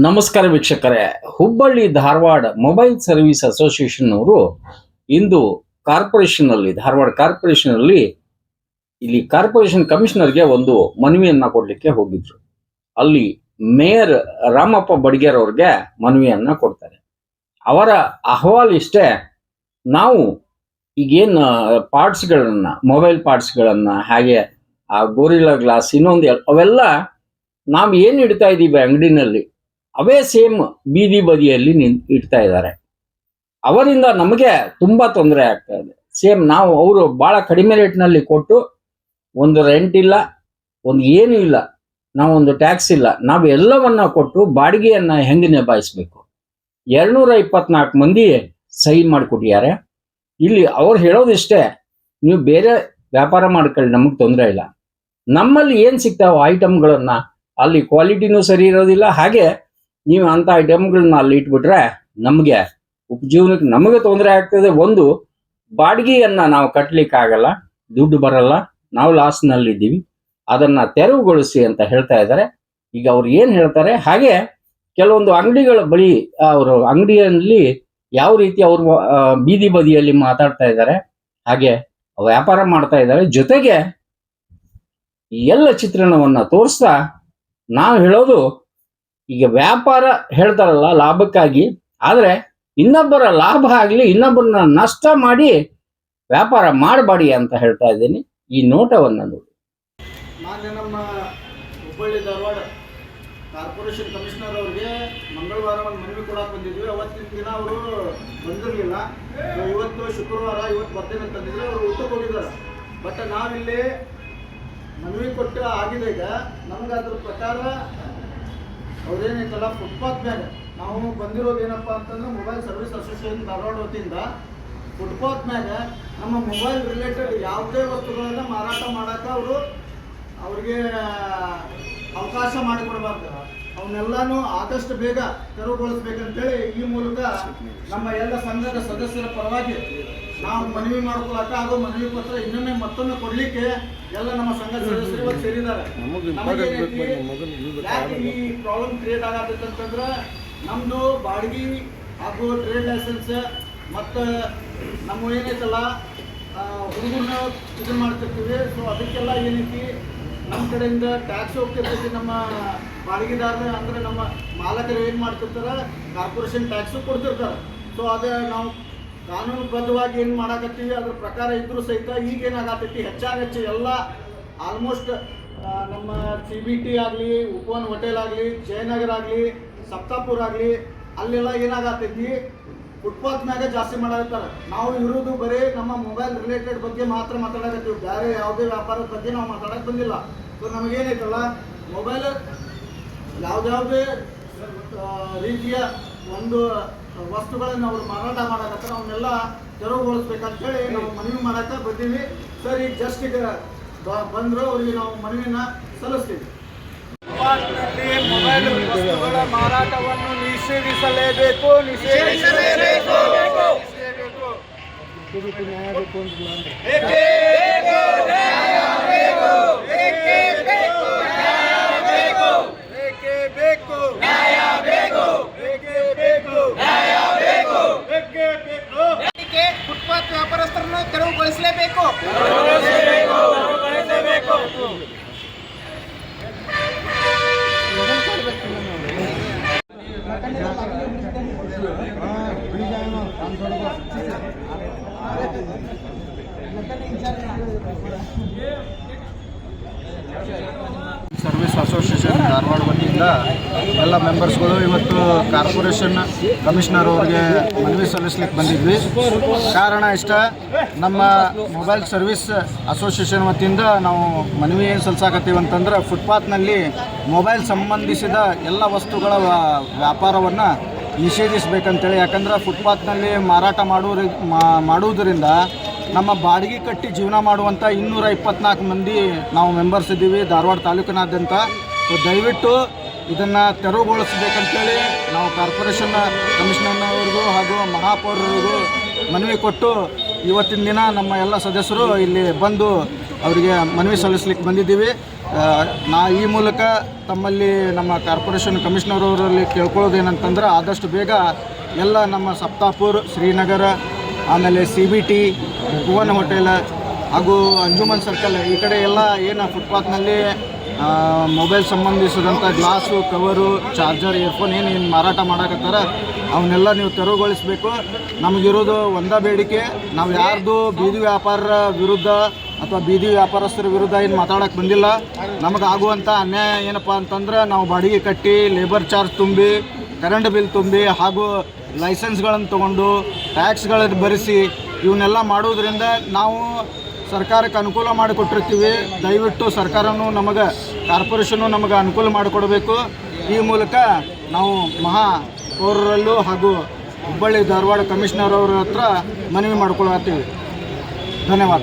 ನಮಸ್ಕಾರ ವೀಕ್ಷಕರೇ. Hubballi Dharwad mobile service association ಅವರು ಇಂದು ಕಾರ್ಪೊರೇಷನ್ ಅಲ್ಲಿ, ಧಾರವಾಡ ಕಾರ್ಪೊರೇಷನ್ ಅಲ್ಲಿ ಇಲ್ಲಿ ಕಾರ್ಪೊರೇಷನ್ ಕಮಿಷನರ್ಗೆ ಒಂದು ಮನವಿಯನ್ನು ಕೊಡ್ಲಿಕ್ಕೆ ಹೋಗಿದ್ರು. ಅಲ್ಲಿ ಮೇಯರ್ ರಾಮಪ್ಪ ಬಡ್ಗೇರ್ ಅವ್ರಿಗೆ ಮನವಿಯನ್ನು ಕೊಡ್ತಾರೆ. ಅವರ ಅಹವಾಲ್ ಇಷ್ಟೇ, ನಾವು ಈಗೇನ್ ಪಾರ್ಟ್ಸ್ಗಳನ್ನು ಮೊಬೈಲ್ ಪಾರ್ಟ್ಸ್ಗಳನ್ನು ಹಾಗೆ, ಆ ಗೋರಿಲ್ಲಾ ಗ್ಲಾಸ್ ಇನ್ನೊಂದು, ಅವೆಲ್ಲ ನಾವು ಏನು ಇಡ್ತಾ ಇದ್ದೀವಿ ಅಂಗಡಿನಲ್ಲಿ ಅವೇ ಸೇಮ್ ಬೀದಿ ಬದಿಯಲ್ಲಿ ನಿನ್ ಇಡ್ತಾ ಇದ್ದಾರೆ. ಅವರಿಂದ ನಮಗೆ ತುಂಬಾ ತೊಂದರೆ ಆಗ್ತಾ ಇದೆ. ಸೇಮ್ ನಾವು ಅವರು ಬಹಳ ಕಡಿಮೆ ರೇಟ್ನಲ್ಲಿ ಕೊಟ್ಟು ಒಂದು ರೆಂಟ್ ಇಲ್ಲ, ಒಂದು ಏನು ಇಲ್ಲ, ನಾವು ಒಂದು ಟ್ಯಾಕ್ಸ್ ಇಲ್ಲ, ನಾವು ಎಲ್ಲವನ್ನ ಕೊಟ್ಟು ಬಾಡಿಗೆಯನ್ನ ಹೆಂಗೆ ನಿಭಾಯಿಸ್ಬೇಕು? ಎರಡ್ನೂರ ಇಪ್ಪತ್ನಾಲ್ಕು ಮಂದಿ ಸಹಿ ಮಾಡಿಕೊಟ್ಟಿದ್ದಾರೆ. ಇಲ್ಲಿ ಅವ್ರು ಹೇಳೋದಿಷ್ಟೇ, ನೀವು ಬೇರೆ ವ್ಯಾಪಾರ ಮಾಡ್ಕೊಳ್ಳಿ, ನಮಗೆ ತೊಂದರೆ ಇಲ್ಲ. ನಮ್ಮಲ್ಲಿ ಏನು ಸಿಗ್ತಾವ ಐಟಮ್ಗಳನ್ನು ಅಲ್ಲಿ ಕ್ವಾಲಿಟಿನೂ ಸರಿ ಇರೋದಿಲ್ಲ, ಹಾಗೆ ನೀವು ಅಂತ ಐಟಮ್ಗಳನ್ನ ಅಲ್ಲಿ ಇಟ್ಬಿಟ್ರೆ ನಮಗೆ ಉಪಜೀವನಕ್ಕೆ ನಮಗೆ ತೊಂದರೆ ಆಗ್ತದೆ. ಒಂದು, ಬಾಡಿಗೆಯನ್ನ ನಾವು ಕಟ್ಟಲಿಕ್ಕೆ ಆಗಲ್ಲ ದುಡ್ಡು ಬರಲ್ಲ, ನಾವು ಲಾಸ್ನಲ್ಲಿದ್ದೀವಿ ಅದನ್ನ ತೆರವುಗೊಳಿಸಿ ಅಂತ ಹೇಳ್ತಾ ಇದ್ದಾರೆ. ಈಗ ಅವ್ರು ಏನ್ ಹೇಳ್ತಾರೆ? ಹಾಗೆ ಕೆಲವೊಂದು ಅಂಗಡಿಗಳ ಬಳಿ ಅವರು ಅಂಗಡಿಯಲ್ಲಿ ಯಾವ ರೀತಿ ಅವರು ಬೀದಿ ಬದಿಯಲ್ಲಿ ಮಾತಾಡ್ತಾ ಇದ್ದಾರೆ, ಹಾಗೆ ವ್ಯಾಪಾರ ಮಾಡ್ತಾ ಇದ್ದಾರೆ. ಜೊತೆಗೆ ಎಲ್ಲ ಚಿತ್ರಣವನ್ನ ತೋರಿಸ್ತಾ ನಾವು ಹೇಳೋದು ಈಗ ವ್ಯಾಪಾರ ಹೇಳ್ತಾರಲ್ಲ ಲಾಭಕ್ಕಾಗಿ, ಆದರೆ ಇನ್ನೊಬ್ಬರ ಲಾಭ ಆಗಲಿ ಇನ್ನೊಬ್ಬರನ್ನ ನಷ್ಟ ಮಾಡಿ ವ್ಯಾಪಾರ ಮಾಡಬೇಡಿ ಅಂತ ಹೇಳ್ತಾ ಇದ್ದೀನಿ. ಈ ನೋಟವನ್ನು ನೋಡಿ. ಮಾನ್ಯ ನಮ್ಮ ಹುಬ್ಬಳ್ಳಿ ಧಾರವಾಡ ಕಾರ್ಪೊರೇಷನ್ ಕಮಿಷನರ್ ಅವರಿಗೆ ಮಂಗಳವಾರ ಒಂದು ಮನವಿ ಕೊಡಕ್ಕೆ ಬಂದಿದ್ವಿ. ಅವತ್ತಿನ ದಿನ ಅವರು ಬಂದಿರಲಿಲ್ಲ. ಇವತ್ತು ಶುಕ್ರವಾರ, ಇವತ್ತು ಬರ್ತೇನೆ ಅಂತಂದಿದ್ರೆ ಅವರು ಊಟಕ್ಕೆ ಹೋಗಿದ್ದಾರೆ. ಬಟ್ ನಾವಿಲ್ಲಿ ಮನವಿ ಕೊಟ್ಟು ಆಗಿದೆ ಈಗ. ನಮ್ಗೆ ಅದ್ರ ಪ್ರಕಾರ ಅವ್ರೇನೈತಲ್ಲ ಫುಟ್ಪಾತ್ ಮೇಲೆ. ನಾವು ಬಂದಿರೋದು ಏನಪ್ಪ ಅಂತಂದ್ರೆ ಮೊಬೈಲ್ ಸರ್ವಿಸ್ ಅಸೋಸಿಯೇಷನ್ ಧಾರವಾಡ ವತಿಯಿಂದ ಫುಟ್ಪಾತ್ ಮ್ಯಾಗ ನಮ್ಮ ಮೊಬೈಲ್ ರಿಲೇಟೆಡ್ ಯಾವುದೇ ವಸ್ತುಗಳನ್ನ ಮಾರಾಟ ಮಾಡಕ್ಕೆ ಅವರು ಅವ್ರಿಗೆ ಅವಕಾಶ ಮಾಡಿಕೊಡ್ಬಾರ್ದು. ಅವನ್ನೆಲ್ಲಾನು ಆದಷ್ಟು ಬೇಗ ತೆರವುಗೊಳಿಸ್ಬೇಕಂತೇಳಿ ಈ ಮೂಲಕ ನಮ್ಮ ಎಲ್ಲ ಸಂಘದ ಸದಸ್ಯರ ಪರವಾಗಿ ನಾವು ಮನವಿ ಮಾಡ್ಕೊಳಕ ಅದು ಮನವಿ ಪತ್ರ ಇನ್ನೊಮ್ಮೆ ಮತ್ತೊಮ್ಮೆ ಕೊಡ್ಲಿಕ್ಕೆ ಎಲ್ಲ ನಮ್ಮ ಸಂಘ ಸದಸ್ಯರು ಇವತ್ತು ಸೇರಿದ್ದಾರೆ. ಈ ಪ್ರಾಬ್ಲಮ್ ಕ್ರಿಯೇಟ್ ಆಗತ್ತಂತಂದ್ರೆ ನಮ್ಮದು ನಮ್ದು ಬಾಡಿಗೆ ಹಾಗೂ ಟ್ರೇಡ್ ಲೈಸೆನ್ಸ್ ಮತ್ತು ನಮ್ಮ ಏನೈತಲ್ಲ ಹುಡುಗರನ್ನ ಇದು ಮಾಡ್ತಿರ್ತೀವಿ. ಸೊ ಅದಕ್ಕೆಲ್ಲ ಏನೈತಿ? ನಮ್ಮ ಕಡೆಯಿಂದ ಟ್ಯಾಕ್ಸ್ ಹೋಗ್ತಿರ್ತೈತಿ ನಮ್ಮ ಬಾಡಿಗೆದಾರರು ಅಂದ್ರೆ ನಮ್ಮ ಮಾಲಕರು ಏನು ಮಾಡ್ತಿರ್ತಾರೆ? Corporation tax ಕೊಡ್ತಿರ್ತಾರೆ. ಸೊ ಅದೇ ನಾವು ಕಾನೂನುಬದ್ಧವಾಗಿ ಏನು ಮಾಡಾಕತ್ತೀವಿ, ಅದ್ರ ಪ್ರಕಾರ ಇದ್ದರೂ ಸಹಿತ ಈಗ ಏನಾಗತ್ತೈತಿ ಹೆಚ್ಚಾಗೆಚ್ಚು ಎಲ್ಲ ಆಲ್ಮೋಸ್ಟ್ ನಮ್ಮ ಸಿ ಬಿ ಟಿ ಆಗಲಿ, ಉಪವನ್ ಹೋಟೆಲ್ ಆಗಲಿ, ಜಯನಗರ ಆಗಲಿ, ಸಪ್ತಾಪುರ ಆಗಲಿ, ಅಲ್ಲೆಲ್ಲ ಏನಾಗತ್ತೈತಿ ಫುಟ್ಪಾತ್ ಮ್ಯಾಗ ಜಾಸ್ತಿ ಮಾಡಾಕತ್ತಾರ. ನಾವು ಇರೋದು ಬರೀ ನಮ್ಮ ಮೊಬೈಲ್ ರಿಲೇಟೆಡ್ ಬಗ್ಗೆ ಮಾತ್ರ ಮಾತಾಡಕತ್ತೀವಿ ಬೇರೆ ಯಾವುದೇ ವ್ಯಾಪಾರದ ಬಗ್ಗೆ ನಾವು ಮಾತಾಡಕ್ಕೆ ಬಂದಿಲ್ಲ. ಸೊ ನಮಗೇನೈತಲ್ಲ ಮೊಬೈಲ್ ಯಾವುದ್ಯಾವುದೇ ರೀತಿಯ ಒಂದು ವಸ್ತುಗಳನ್ನು ಅವರು ಮಾರಾಟ ಮಾಡಕತ್ತಾರ ಅವನ್ನೆಲ್ಲ ತೆರವುಗೊಳಿಸ್ಬೇಕಂತೇಳಿ ನಾವು ಮನವಿ ಮಾಡಕ್ಕೆ ಬಂದೀವಿ. ಸರ್ ಈಗ ಜಸ್ಟ್ ಈಗ ಬಂದರು ಅವರಿಗೆ ನಾವು ಮನವಿನ ಸಲ್ಲಿಸ್ತೀವಿ. ಮೊಬೈಲ್ ವಸ್ತುಗಳ ಮಾರಾಟವನ್ನು ನಿಷೇಧಿಸಲೇಬೇಕು ನಿಷೇಧಿಸಲೇಬೇಕು. ಬೇಕೇ ಸರ್ವಿಸ್ ಅಸೋಸಿಯೇಷನ್ ಧಾರವಾಡ ಎಲ್ಲ ಮೆಂಬರ್ಸ್ಗಳು ಇವತ್ತು ಕಾರ್ಪೊರೇಷನ್ ಕಮಿಷನರ್ ಅವ್ರಿಗೆ ಮನವಿ ಸಲ್ಲಿಸ್ಲಿಕ್ಕೆ ಬಂದಿದ್ವಿ. ಕಾರಣ ಇಷ್ಟ, ನಮ್ಮ ಮೊಬೈಲ್ ಸರ್ವಿಸ್ ಅಸೋಸಿಯೇಷನ್ ವತಿಯಿಂದ ನಾವು ಮನವಿ ಏನು ಸಲ್ಲಿಸಾಕತ್ತೀವಿ ಅಂತಂದ್ರೆ ಫುಟ್ಪಾತ್ನಲ್ಲಿ ಮೊಬೈಲ್ ಸಂಬಂಧಿಸಿದ ಎಲ್ಲ ವಸ್ತುಗಳ ವ್ಯಾ- ವ್ಯಾಪಾರವನ್ನು ನಿಷೇಧಿಸಬೇಕಂತೇಳಿ. ಯಾಕಂದ್ರೆ ಫುಟ್ಪಾತ್ನಲ್ಲಿ ಮಾರಾಟ ಮಾಡೋರಿ ಮಾಡುವುದರಿಂದ ನಮ್ಮ ಬಾಡಿಗೆ ಕಟ್ಟಿ ಜೀವನ ಮಾಡುವಂಥ ಇನ್ನೂರ ಇಪ್ಪತ್ನಾಲ್ಕು ಮಂದಿ ನಾವು ಮೆಂಬರ್ಸ್ ಇದ್ದೀವಿ ಧಾರವಾಡ ತಾಲೂಕಿನಾದ್ಯಂತ. ದಯವಿಟ್ಟು ಇದನ್ನು ತೆರವುಗೊಳಿಸ್ಬೇಕಂತೇಳಿ ನಾವು ಕಾರ್ಪೊರೇಷನ್ ಕಮಿಷನರ್ನವ್ರಿಗೂ ಹಾಗೂ ಮಹಾಪೌರರಿಗೂ ಮನವಿ ಕೊಟ್ಟು ಇವತ್ತಿನ ದಿನ ನಮ್ಮ ಎಲ್ಲ ಸದಸ್ಯರು ಇಲ್ಲಿ ಬಂದು ಅವರಿಗೆ ಮನವಿ ಸಲ್ಲಿಸ್ಲಿಕ್ಕೆ ಬಂದಿದ್ದೀವಿ. ನಾ ಈ ಮೂಲಕ ತಮ್ಮಲ್ಲಿ ನಮ್ಮ ಕಾರ್ಪೊರೇಷನ್ ಕಮಿಷನರ್ ಅವರಲ್ಲಿ ಕೇಳ್ಕೊಳ್ಳೋದೇನಂತಂದ್ರೆ ಆದಷ್ಟು ಬೇಗ ಎಲ್ಲ ನಮ್ಮ ಸಪ್ತಾಪುರ್, ಶ್ರೀನಗರ, ಆಮೇಲೆ C B T Bhuvan hotel ಹಾಗೂ ಅಂಜುಮನ್ ಸರ್ಕಲ್ ಈ ಕಡೆ ಎಲ್ಲ ಏನು ಫುಟ್ಪಾತ್ನಲ್ಲಿ ಮೊಬೈಲ್ ಸಂಬಂಧಿಸಿದಂಥ ಗ್ಲಾಸು ಕವರು ಚಾರ್ಜರ್ ಇಯರ್ಫೋನ್ ಏನು ಏನು ಮಾರಾಟ ಮಾಡಕತ್ತಾರ ಅವನ್ನೆಲ್ಲ ನೀವು ತೆರವುಗೊಳಿಸಬೇಕು. ನಮಗಿರೋದು ಒಂದೇ ಬೇಡಿಕೆ, ನಾವು ಯಾರ್ದು ಬೀದಿ ವ್ಯಾಪಾರ ವಿರುದ್ಧ ಅಥವಾ ಬೀದಿ ವ್ಯಾಪಾರಸ್ಥರ ವಿರುದ್ಧ ಏನು ಮಾತಾಡೋಕ್ಕೆ ಬಂದಿಲ್ಲ. ನಮಗೆ ಆಗುವಂಥ ಅನ್ಯಾಯ ಏನಪ್ಪ ಅಂತಂದ್ರೆ ನಾವು ಬಾಡಿಗೆ ಕಟ್ಟಿ ಲೇಬರ್ ಚಾರ್ಜ್ ತುಂಬಿ ಕರೆಂಟ್ ಬಿಲ್ ತುಂಬಿ, ಹಾಗೂ ಲೈಸೆನ್ಸ್ಗಳನ್ನು ತೊಗೊಂಡು ಟ್ಯಾಕ್ಸ್ಗಳನ್ನು ಭರಿಸಿ ಇವನ್ನೆಲ್ಲ ಮಾಡೋದ್ರಿಂದ ನಾವು ಸರ್ಕಾರಕ್ಕೆ ಅನುಕೂಲ ಮಾಡಿಕೊಟ್ಟಿರ್ತೀವಿ. ದಯವಿಟ್ಟು ಸರ್ಕಾರನೂ ನಮಗೆ, ಕಾರ್ಪೊರೇಷನು ನಮಗೆ ಅನುಕೂಲ ಮಾಡಿಕೊಡಬೇಕು. ಈ ಮೂಲಕ ನಾವು ಮಹಾ ಪೌರರಲ್ಲೂ ಹಾಗೂ ಹುಬ್ಬಳ್ಳಿ ಧಾರವಾಡ ಕಮಿಷನರ್ ಅವರ ಹತ್ರ ಮನವಿ ಮಾಡ್ಕೊಳತ್ತೀವಿ. ಧನ್ಯವಾದ.